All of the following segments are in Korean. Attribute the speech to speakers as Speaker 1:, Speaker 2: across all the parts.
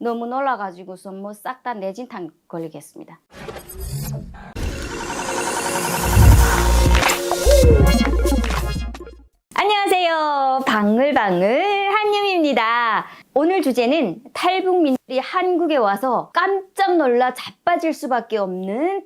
Speaker 1: 너무 놀라가지고서 뭐 싹 다 내진탕 걸리겠습니다. 안녕하세요. 방울방울 한유미입니다. 오늘 주제는 탈북민들이 한국에 와서 깜짝 놀라 자빠질 수밖에 없는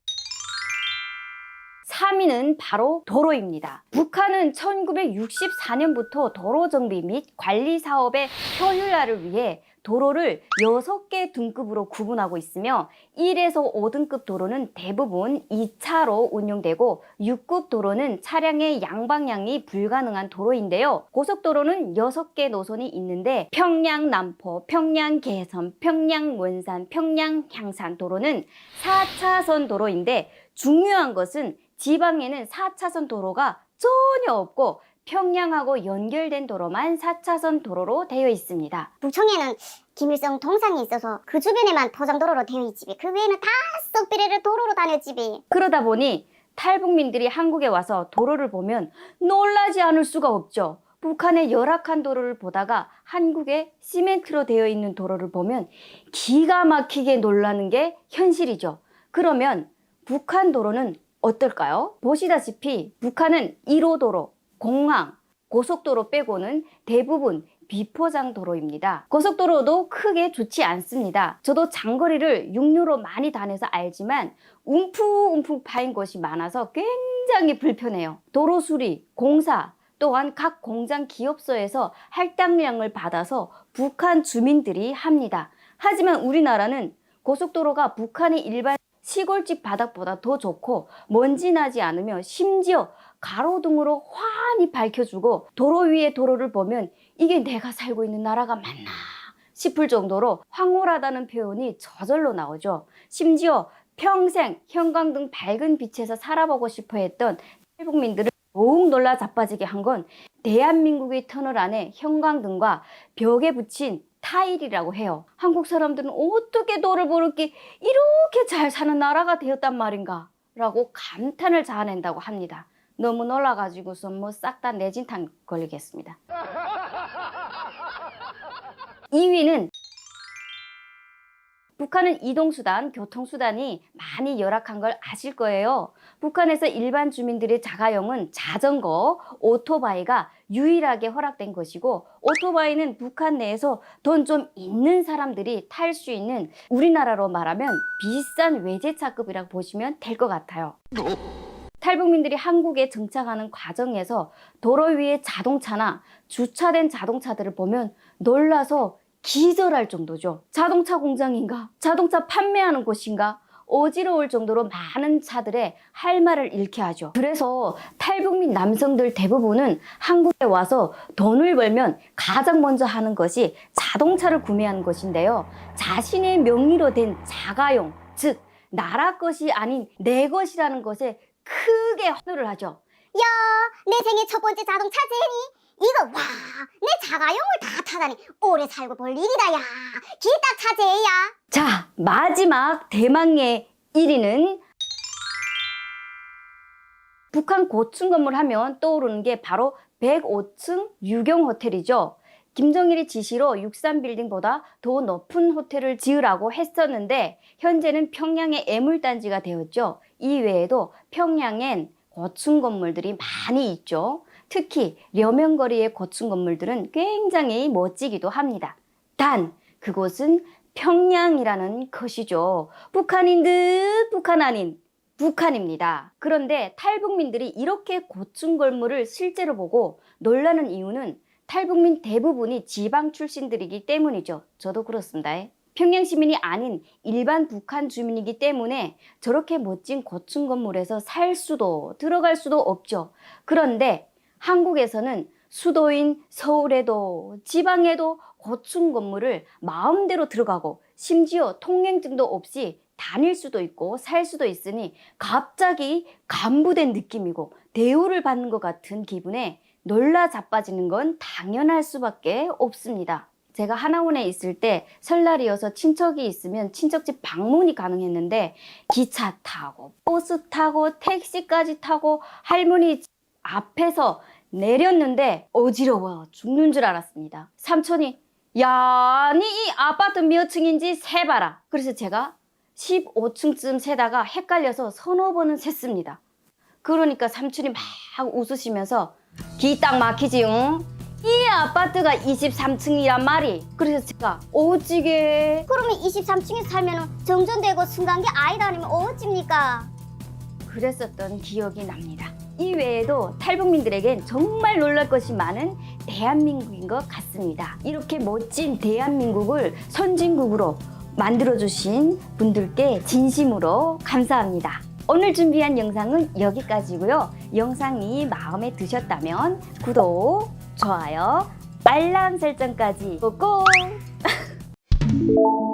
Speaker 1: 3위는 바로 도로입니다. 북한은 1964년부터 도로 정비 및 관리 사업의 효율화를 위해 도로를 6개 등급으로 구분하고 있으며 1에서 5등급 도로는 대부분 2차로 운용되고 6급 도로는 차량의 양방향이 불가능한 도로인데요. 고속도로는 6개 노선이 있는데 평양 남포, 평양 개선, 평양 원산, 평양 향산 도로는 4차선 도로인데 중요한 것은 지방에는 4차선 도로가 전혀 없고 평양하고 연결된 도로만 4차선 도로로 되어 있습니다.
Speaker 2: 북청에는 김일성 동상이 있어서 그 주변에만 포장도로로 되어 있지. 그 외에는 다쏙 비례를 도로로 다녔지.
Speaker 1: 그러다 보니 탈북민들이 한국에 와서 도로를 보면 놀라지 않을 수가 없죠. 북한의 열악한 도로를 보다가 한국의 시멘트로 되어 있는 도로를 보면 기가 막히게 놀라는 게 현실이죠. 그러면 북한 도로는 어떨까요? 보시다시피 북한은 1호 도로, 공항, 고속도로 빼고는 대부분 비포장 도로입니다. 고속도로도 크게 좋지 않습니다. 저도 장거리를 육류로 많이 다녀서 알지만 움푹움푹 파인 곳이 많아서 굉장히 불편해요. 도로 수리, 공사, 또한 각 공장 기업소에서 할당량을 받아서 북한 주민들이 합니다. 하지만 우리나라는 고속도로가 북한의 일반 시골집 바닥보다 더 좋고 먼지 나지 않으며 심지어 가로등으로 환히 밝혀주고 도로 위에 도로를 보면 이게 내가 살고 있는 나라가 맞나 싶을 정도로 황홀하다는 표현이 저절로 나오죠. 심지어 평생 형광등 밝은 빛에서 살아보고 싶어 했던 탈북민들을 더욱 놀라 자빠지게 한 건 대한민국의 터널 안에 형광등과 벽에 붙인 타일이라고 해요. 한국 사람들은 어떻게 도를 보르게 이렇게 잘 사는 나라가 되었단 말인가? 라고 감탄을 자아낸다고 합니다. 너무 놀라가지고서 뭐 싹 다 내진탕 걸리겠습니다. 2위는 북한은 이동수단, 교통수단이 많이 열악한 걸 아실 거예요. 북한에서 일반 주민들의 자가용은 자전거, 오토바이가 유일하게 허락된 것이고 오토바이는 북한 내에서 돈 좀 있는 사람들이 탈 수 있는 우리나라로 말하면 비싼 외제차급이라고 보시면 될 것 같아요. 탈북민들이 한국에 정착하는 과정에서 도로 위에 자동차나 주차된 자동차들을 보면 놀라서 기절할 정도죠. 자동차 공장인가? 자동차 판매하는 곳인가? 어지러울 정도로 많은 차들의 할 말을 잃게 하죠. 그래서 탈북민 남성들 대부분은 한국에 와서 돈을 벌면 가장 먼저 하는 것이 자동차를 구매하는 것인데요. 자신의 명의로 된 자가용, 즉 나라 것이 아닌 내 것이라는 것에 크게 환호를 하죠.
Speaker 2: 야, 내 생애 첫 번째 자동차지? 이거 와, 내 자가용을 다 타다니 오래 살고 볼 일이다 야. 기딱 차제야.
Speaker 1: 자, 마지막 대망의 1위는 북한 고층 건물 하면 떠오르는 게 바로 105층 유경 호텔이죠. 김정일의 지시로 63빌딩보다 더 높은 호텔을 지으라고 했었는데 현재는 평양의 애물단지가 되었죠. 이 외에도 평양엔 고층 건물들이 많이 있죠. 특히 려명거리의 고층 건물들은 굉장히 멋지기도 합니다. 단 그곳은 평양이라는 것이죠. 북한인 듯 북한 아닌 북한입니다. 그런데 탈북민들이 이렇게 고층 건물을 실제로 보고 놀라는 이유는 탈북민 대부분이 지방 출신들이기 때문이죠. 저도 그렇습니다. 평양 시민이 아닌 일반 북한 주민이기 때문에 저렇게 멋진 고층 건물에서 살 수도 들어갈 수도 없죠. 그런데 한국에서는 수도인 서울에도 지방에도 고층 건물을 마음대로 들어가고 심지어 통행증도 없이 다닐 수도 있고 살 수도 있으니 갑자기 간부된 느낌이고 대우를 받는 것 같은 기분에 놀라 자빠지는 건 당연할 수밖에 없습니다. 제가 하나원에 있을 때 설날이어서 친척이 있으면 친척집 방문이 가능했는데 기차 타고 버스 타고 택시까지 타고 할머니 집 앞에서 내렸는데 어지러워 죽는 줄 알았습니다. 삼촌이 야, 아니 이 아파트 몇 층인지 세봐라. 그래서 제가 15층쯤 세다가 헷갈려서 서너 번은 셌습니다. 그러니까 삼촌이 막 웃으시면서 기 딱 막히지, 응? 이 아파트가 23층이란 말이. 그래서 제가 오지게
Speaker 2: 그러면 23층에 살면 정전되고 승강기 아이다 아니면 어찌입니까?
Speaker 1: 그랬었던 기억이 납니다. 이 외에도 탈북민들에겐 정말 놀랄 것이 많은 대한민국인 것 같습니다. 이렇게 멋진 대한민국을 선진국으로 만들어주신 분들께 진심으로 감사합니다. 오늘 준비한 영상은 여기까지고요. 영상이 마음에 드셨다면 구독, 좋아요, 알람 설정까지 꾹꾹